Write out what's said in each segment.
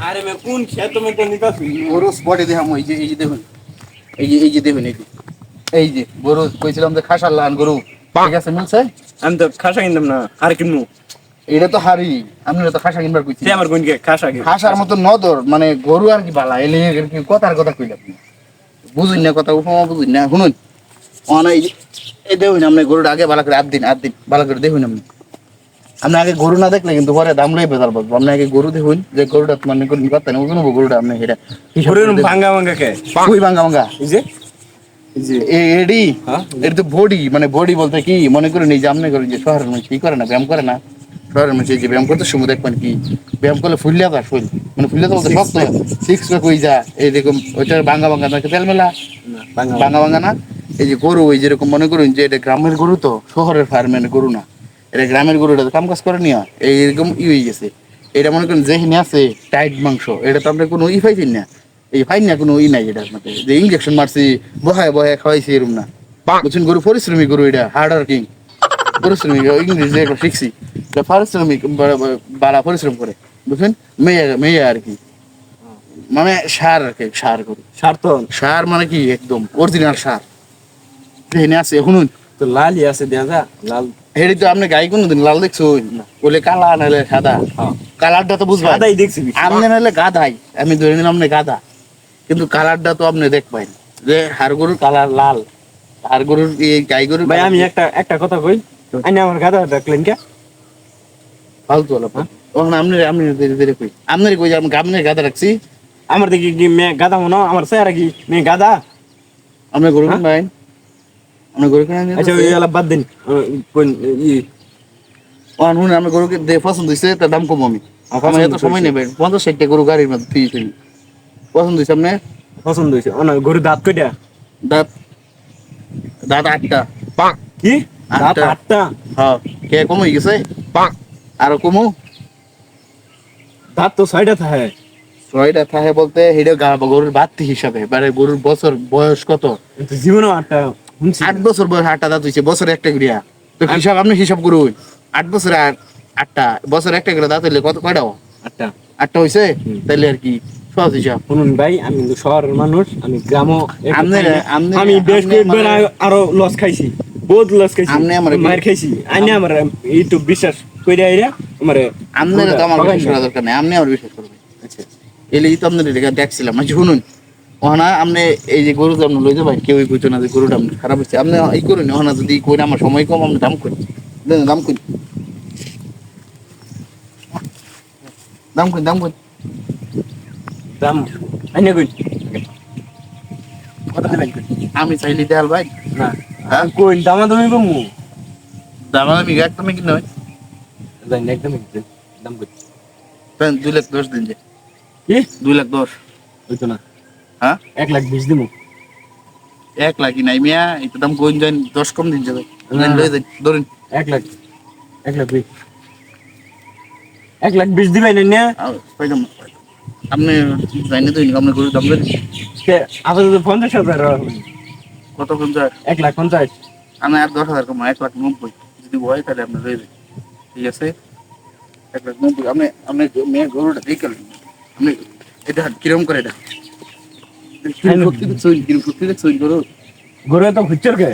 আরে মে কোন খেত মে তো নিতাছি গরু স্পটে দেখাম এই যে এই যে দেখুন এই যে এই যে দেখুন এই যে এই যে গরু কইছিলাম যে খাসার লান গরু। ঠিক আছে মিলছে? আমি তো খাসা কিনতাম না আর কিনবো। এটা তো হারি আমি তো খাসা কিনবার কইছি আমার খাসা খাসার মতো নদর মানে গরু আর কি বালা এলে কি কথার কথা কইলাম বুঝুন না কথা উপমা বুঝুন না শুনুন। অনেক এই যে- এই দেখুন আপনি গরুটা আগে ভালো করে আট দিন আট দিন ভালো করে দেখুন আপনি। আপনি আগে গরু না দেখলে কিন্তু পরে দাম লই বেজাল বলব আপনি আগে গরু দেখুন যে গরুটা মানে কোন কথা না ওজন গরুটা আপনি এটা। গরুর। ভাঙ্গা ভাঙ্গা কে? কই ভাঙ্গা ভাঙ্গা। এই যে? যে? এডি। হ্যাঁ? এটা তো বডি মানে বডি বলতে কি? মনে করেন এই যে আপনি করেন যে শহরের মানুষ কি করে না ব্যায়াম করে না? শহরের মানুষ যে ব্যায়াম করতে সময় দেখবেন কি? ব্যায়াম করলে যায় শরীর মানে ফুলিয়া তো বলতে শক্ত সিক্স প্যাক হয়ে যায় এইরকম ওইটা ভাঙ্গা ভাঙ্গা নাকি তেল মেলা না, ভাঙ্গা ভাঙ্গা না। এই যে গরু ওই যেরকম মনে করুন যে এটা গ্রামের গরু তো শহরের ফার্মের গরু না। এটা গ্রামের গরু এটা তো কাম কাজ করে নিয়া এইরকম ই হয়ে গেছে। এটা মনে করেন যেখানে আছে টাইট মাংস এটা তো আমরা কোনো ই পাইছেন না। এই পাই না কোনো ই নাই এটার মধ্যে। যে ইঞ্জেকশন মারছি বহায় বহায় খাওয়াইছি এরকম না। বুঝছেন গরু পরিশ্রমী গরু এটা হার্ড ওয়ার্কিং পরিশ্রমী ইংলিশ যে শিখছি এটা পারিশ্রমিক বা- বা- পরিশ্রম করে। বুঝছেন? মেয়ে মেয়ে আর কি। মানে সার আর কি সার গরু। স্বার্থ সার মানে কি? একদম অরিজিনাল সার। আছে শুনুন। তো লালই আছে দেখা যা লাল। হেডি তো আপনি গাই কোনোদিন লাল দেখছ? বলে কালা নাহলে সাদা। হ্যাঁ। কালারটা তো বুঝবা সাদাই দেখছি আপনি নাহলে গাধাই। আমি ধরে নিলাম না গাধা। কিন্তু কালারটা তো আপনি দেখবেন। যে হাড় গরুর কালার লাল। হাড় গরুর এই গাই গরুর ভাই আমি একটা একটা কথা কই। আইনা আমার গাদা ডাকলেন কে? ফালতু হলো ওখানে আপনি আপনি ধীরে ধীরে কই। আপনার কই আমি আপনার গাধা রাখছি? আমার দেখি কি মে গাদা মনে হয়, আমার চেহারা কি মে গাদা আপনি গরু কিনবেন? আপনি গরু কিনা আচ্ছা ওই আলাপ বাদ দিন। ই? ওখানে শুনে আমি গরুকে পছন্দ হয়েছে তার দাম কম আমি। আমার এত সময় নেবেন পঞ্চাশ ষাটটা গরু গাড়ির মধ্যে তুই পছন্দ হয়েছে আপনার? পছন্দ হয়েছে অনা গরু দাঁত কইটা দাঁত দাঁত আটটা। কি? দাঁত আটটা। আটটা হ্যাঁ কে কম হয়ে গেছে? আরও কমু? দাঁত তো ছয়টা থাকে। ছয়টা থাকে বলতে গরুর বাড়তি হিসাবে মানে গরুর বছর বয়স কত? জীবনেও আটটা। আট বছর বয়স আটটা দাঁত হয়েছে বছরে একটা করিয়া তো হিসাব আপনি হিসাব করুন। আট বছরে আট আটটা বছর একটা করে দাঁত হইলে কত কয়টা আটটা। আটটা হয়েছে হুম। তাইলে আর কি সহজ হিসাব। শুনুন ভাই আমি কিন্তু শহরের মানুষ আমি গ্রামও আমনে-। আমনে- আমি বেশ কয়েকবার আরও লস খাইছি বহুত লস খাইছি আমনে আমার- মার খাইছি। আইনে আমার এইটু বিশ্বাস কইরা আইরা আমার আপনার তো আমার বিশ্বাস করা দরকার নেই আপনি আমার বিশ্বাস করবেন আচ্ছা। এলেই তো আপনার এটা দেখছিলাম। আচ্ছা শুনুন। আপনি এই যে গরু আপনি লইতে পারেন কেউই বুঝছ না যে গরুটা আপনার খারাপ হচ্ছে আপনি এই করুন যদি কই আমার সময় কম আপনি দাম করি। দাম করি। দাম করি দাম করি। দাম আইনে কই? কত দিবেন? আমি চাইলে দেয়াল ভাই। না। হ্যাঁ? কই দামা দামি কমু দাম আমি একদমই কিনে হয় জানি না, একদম একদম দাম কই? দুই লাখ দশ দিন যে। কি? দুই লাখ দশ। হইতো না। হ্যাঁ? এক লাখ বিশ দিমু। এক লাখই নাই মিয়া একটু দাম কই দেন দশ কম দিন যাবে। না। লই দেন এক লাখ এক লাখ বিশ। এক লাখ বিশ দিবেন না। আপনি জানি তো আপনি গরুর দাম দেন আপাতত পঞ্চাশ হাজার কত পঞ্চাশ? এক লাখ পঞ্চাশ। আমি আর দশ হাজার কম এক লাখ নব্বই। যদি হয় তাহলে আপনি রয়ে যাবেন ঠিক আছে? এক লাখ নব্বই। আপনি আপনি মেয়ে গরুটা দেখে আপনি এটা কিরম করে এটা? কিরম শক্তি দেখছুন কিরম শক্তি দেখছুন গরু গরু তো খুঁজছে কে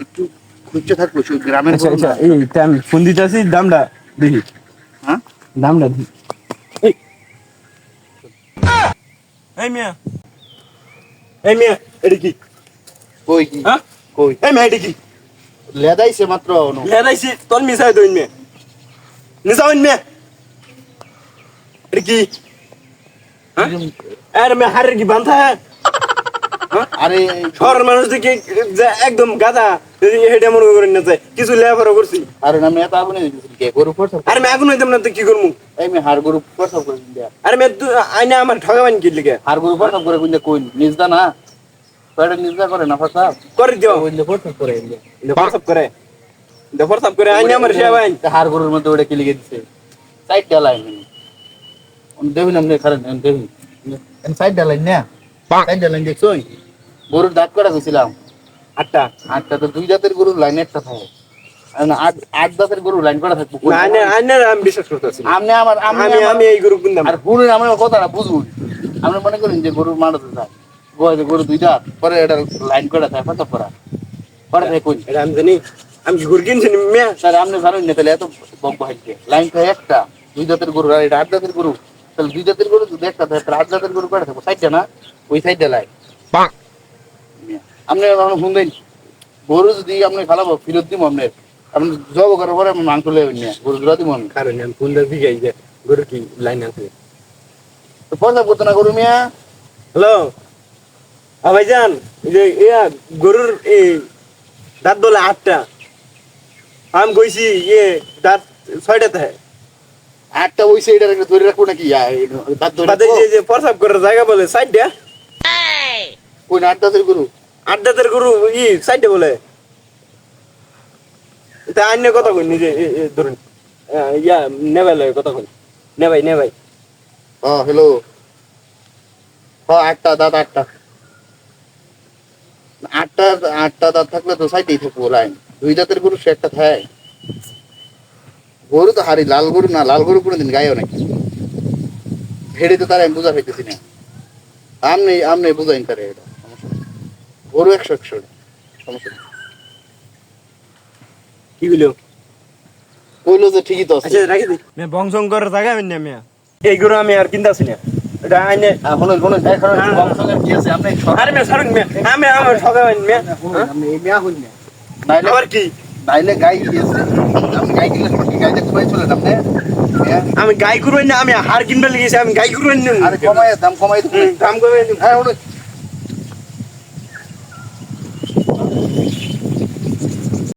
একটু খুঁজছে থাকব সেই গ্রামের আচ্ছা গরু আচ্ছা না। এই তা আমি ফোন দিতেছি দামটা দেখি হ্যাঁ দামটা দেখি এই এই মিয়া এই মিয়া এটা কি কই কি হ্যাঁ কই এই মিয়া এটা কি লেদাইছে মাত্র অনু। লেদাইছি তোর মিশাই দইন মিয়া নিসাউন মিয়া এটা কি হ্যাঁ আরে মিয়া হারের কি বান্ধা হ্যাঁ আরে শহরের মানুষ দেখি একদম গাদা হেডে মনে করেন না যায়। কিছু লেবারও করছি। আরে না মেয়ে তো আগুনে কে গরু পড়ছাপ আরে আমি আগুন হইতাম না তো কি করব এই মেয়ে হাড় গরু পড়ছাপ করে দেয়া আরে মেয়ে তুই আইনা আমার ঠগাবান কি লিখে হাড় গরু পড়ছাপ করে কইলে কই নিজদা না? কয়টা নিজদা করে না পড়ছাপ করে দিও। কইলে পড়ছাপ করে এলে হোয়াটসঅ্যাপ করে। হোয়াটসঅ্যাপ করে আইনা আমার ভাই হাড় গরুর মধ্যে ওটা কি লিখে দিছে? সাইড ডালাই দেখুন আপনি খারেন দেখুন সাইড ডালাই না? সাইড ডালাই দেখছ? গরুর দাঁত কটা কইছিলাম আটটা। আটটা তো দুই জাতের গরুর লাইন একটা থাকে। আট আট দাঁতের গরু লাইন করা থাকব? না আইনে আইনে আমি বিশ্বাস করতেছি না। আমার আমি আমি আমি এই গরু কিনতাম আর শুনুন আমার কথাটা বুঝুন আপনি মনে করেন যে গরু মারাতে যায় গরু গরু দুইটা পরে এটা লাইন করে থাকে কত পরা পরে থাকে কই এটা আমি জানি আমি গরু কিনছি মেয়ে। স্যার আপনি জানেন না তাহলে এত বক লাইন থাকে একটা দুই জাতের গরু আর এটা আট গরু। তাহলে দুই জাতের গরু যদি একটা থাকে তাহলে আট জাতের গরু কয়টা থাকব? সাইডটা না? ওই সাইডটা লাই। আপনি এখন ফোন দেন গরু যদি আপনি খালাবো ফেরত দিব আপনার আপনি জব করার পরে আমি মাংস লেবেন না। গরু জোড়া দিব আমি কারণ আমি ফোন দিয়ে দিকে যে গরু কি লাইন আছে? তো করতো না গরু মিয়া? হ্যালো? হ্যাঁ ভাইজান যে ইয়া গরুর এই দাঁত বলে আটটা। আমি কইছি ইয়ে দাঁত ছয়টাতে আটটা বইছে এটা একটা ধরে রাখব নাকি? দাঁত ধরে? যে প্রসাব করার জায়গা বলে সাইডটা কোন আট দাঁতের গরু? দাঁতের গরু ই সাইডটা বলে। তা অন্য কথা কই নিজে ধরুন ইয়া নেবাই লয় কথা কই নেবাই নেবাই। হ্যাঁ হ্যালো হ্যাঁ আটটা, দাঁত আটটা। আটটা আটটা দাঁত থাকলে তো সাইডেই থাকব, লাইন। দুই দাঁতের গরু, সে একটা থাকে গরু তো হারি, লাল গরু না, লাল গরু কোনোদিন গায়েও নাকি ভেড়ে তো তারা আমি বোঝা পাইতেছি না। আমনে আমনে বুঝাইন তারে এটা। গরু একশো একশো সমস্যা কি বলো কইলো যে ঠিকই তো আছে। আচ্ছা রাখি দি। মে বংশং জায়গা আমি না মিয়া এই আমি আর কিনতাছি না। এটা আইনে এখন কোনো কি আছে? আপনি আরে মে ছাড়ুন মে। আমি আমার ঠকাবেন মে। আপনি এই মেয়া হইন না নাইলে আবার কি? নাইলে গাই আছে? আপনি গাই কিনলে কি গাইতে কমাই চলেন আপনি? হ্যাঁ? আমি গাই না আমি হার কিনবে লেগেছি আমি গাই গরু না। আরে কমাই দাম কমাই দাম কমে হ্যাঁ